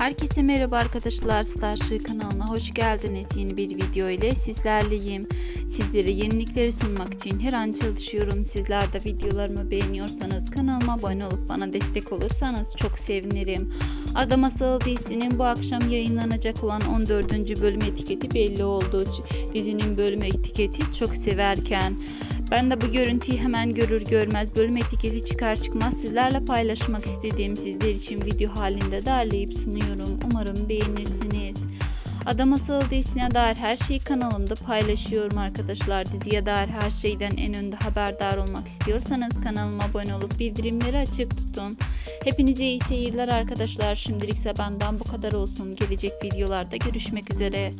Herkese merhaba arkadaşlar Starship kanalına hoş geldiniz. Yeni bir video ile sizlerleyim. Sizlere yenilikleri sunmak için her an çalışıyorum. Sizler de videolarımı beğeniyorsanız kanalıma abone olup bana destek olursanız çok sevinirim. Ada Masalı dizisinin bu akşam yayınlanacak olan 14. bölüm etiketi belli oldu. Dizinin bölüm etiketi çok severken ben de bu görüntüyü hemen görür görmez bölüm etiketi çıkar çıkmaz sizlerle paylaşmak istediğim sizler için video halinde derleyip sunuyorum. Umarım beğenirsiniz. Ada Masalı dizisine dair her şeyi kanalımda paylaşıyorum arkadaşlar. Diziye dair her şeyden en önde haberdar olmak istiyorsanız kanalıma abone olup bildirimleri açık tutun. Hepinize iyi seyirler arkadaşlar. Şimdilikse benden bu kadar olsun. Gelecek videolarda görüşmek üzere.